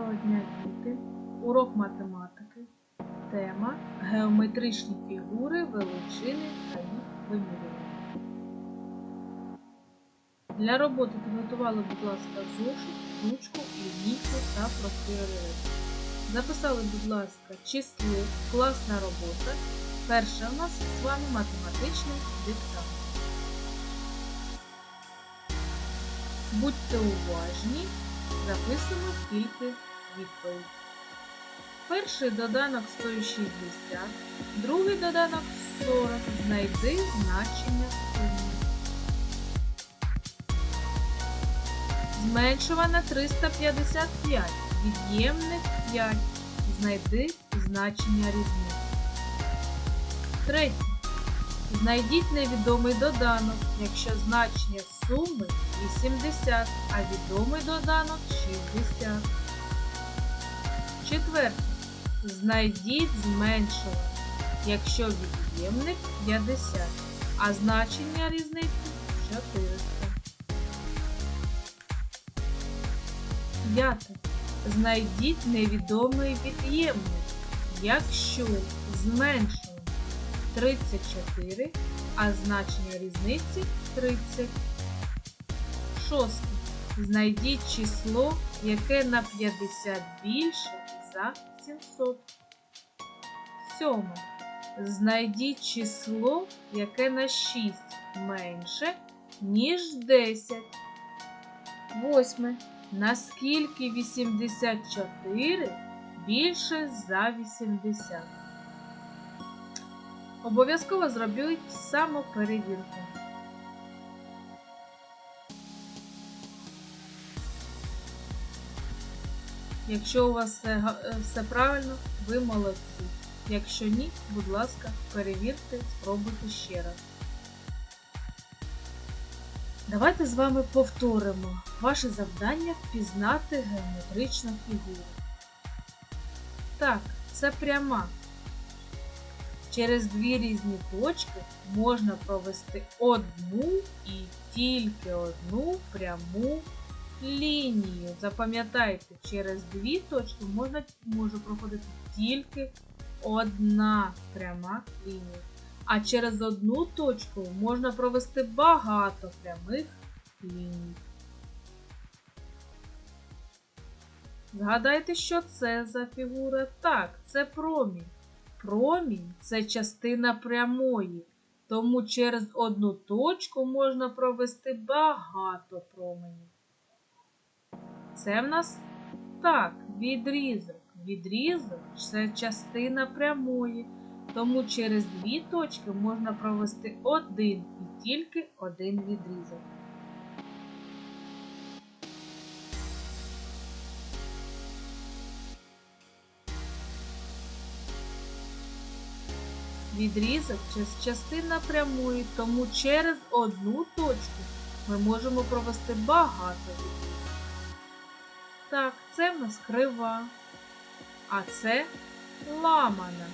Доброго дня, діти! Урок математики. Тема Геометричні фігури, величини та їх вимірювання. Для роботи підготували, будь ласка, зошит, ручку, лінійку та простий. Записали, будь ласка, число, класна робота. Перше у нас з вами математичний диктант. Будьте уважні, записуємо тільки відповідь. Перший доданок 160, другий доданок 40. Знайди значення суми. Зменшуване 355. Від'ємник 5. Знайди значення різниці. Третє. Знайдіть невідомий доданок, якщо значення суми 80, а відомий доданок 60. Четверте. Знайдіть зменшуване, якщо від'ємник 50, а значення різниці 400. П'яте. Знайдіть невідомий від'ємник, якщо зменшуване 34, а значення різниці 30. Шосте. Знайдіть число, яке на 50 більше за 700. Сьоме. Знайдіть число, яке на 6 менше, ніж 10. Восьме. Наскільки 84 більше за 80. Обов'язково зробіть самоперевірку. Якщо у вас все, е, все правильно, ви молодці. Якщо ні, будь ласка, перевірте, спробуйте ще раз. Давайте з вами повторимо ваше завдання впізнати геометричну фігуру. Так, це пряма. Через дві різні точки можна провести одну і тільки одну пряму лінію. Запам'ятайте, через дві точки можна, може проходити тільки одна пряма лінія. А через одну точку можна провести багато прямих ліній. Згадайте, що це за фігура? Так, це промінь. Промінь це частина прямої, тому через одну точку можна провести багато променів. Це в нас так, відрізок. Відрізок це частина прямої, тому через дві точки можна провести один і тільки один відрізок. Відрізок це частина прямої, тому через одну точку ми можемо провести багато відрізків. Так, це в нас крива, а це ламана.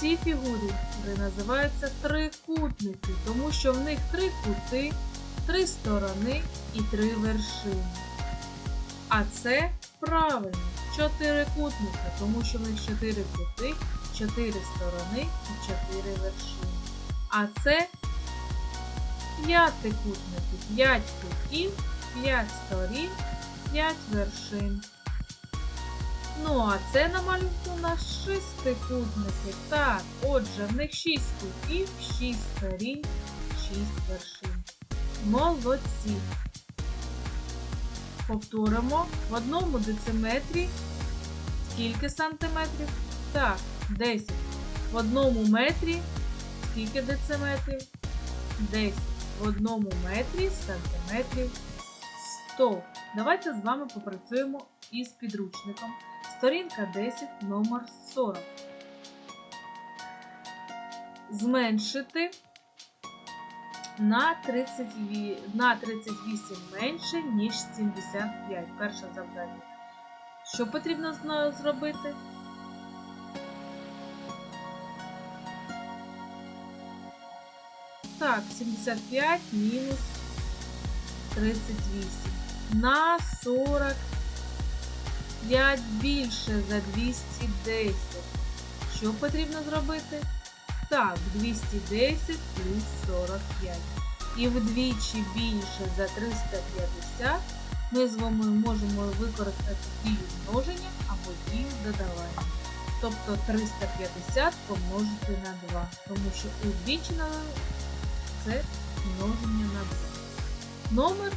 Ці фігури називаються трикутники, тому що в них три кути, три сторони і три вершини. А це правильно чотирикутники, тому що в них чотири кути, чотири сторони і чотири вершини. А це п'ятикутники, п'ять кутів, п'ять сторін, п'ять вершин. Ну, а це на малюнку у нас шестикутники. Так, отже, в них шість кутів, шість сторін, шість вершин. Молодці. Повторимо в одному дециметрі скільки сантиметрів? Так, 10. В одному метрі скільки дециметрів? 10. В одному метрі сантиметрів 100. Давайте з вами попрацюємо із підручником. Сторінка 10, номер 40. Зменшити на 30, на 38 менше, ніж 75. Перше завдання. Що потрібно зна- зробити? Так, 75 мінус 38. На 45 більше за 210. Що потрібно зробити? Так, 210 плюс 45. І вдвічі більше за 350 ми з вами можемо використати дію множення або дію додавання. Тобто 350 помножити на 2, тому що удвічі це множення на 2. Номер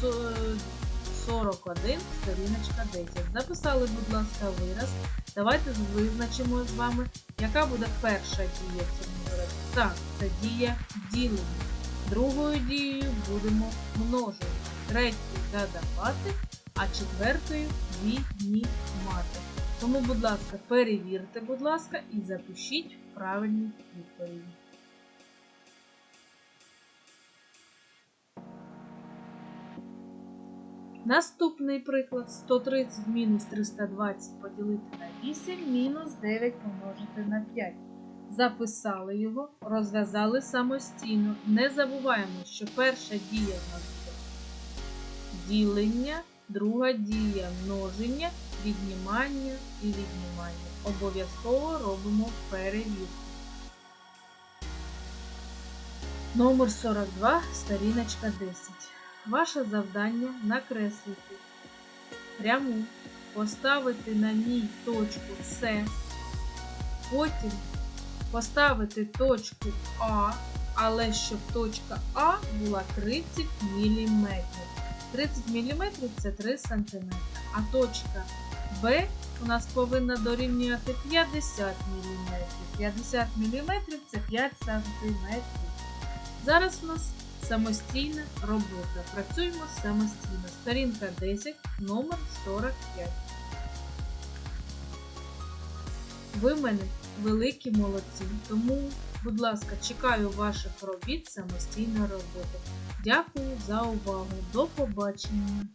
41, сторіночка 10. Записали, будь ласка, вираз. Давайте визначимо з вами, яка буде перша дія в цьому виразі. Так, це дія ділення. Другою дією будемо множити. Третьою додавати, а четвертою віднімати. Тому, будь ласка, перевірте, будь ласка, і запишіть правильні відповіді. Наступний приклад 130 мінус 320 поділити на 8 мінус 9 помножити на 5. Записали його, розв'язали самостійно. Не забуваємо, що перша дія в нас буде ділення, друга дія множення, віднімання і віднімання. Обов'язково робимо перевірку. Номер 42, сторіночка 10. Ваше завдання накреслити пряму, поставити на ній точку С, потім поставити точку А, але щоб точка А була 30 мм. 30 мм це 3 см, а точка Б у нас повинна дорівнювати 50 мм. 50 мм це 5 см. Зараз у нас самостійна робота. Працюємо самостійно. Сторінка 10, номер 45. Ви мене великі молодці, тому, будь ласка, чекаю ваших робіт самостійної роботи. Дякую за увагу. До побачення!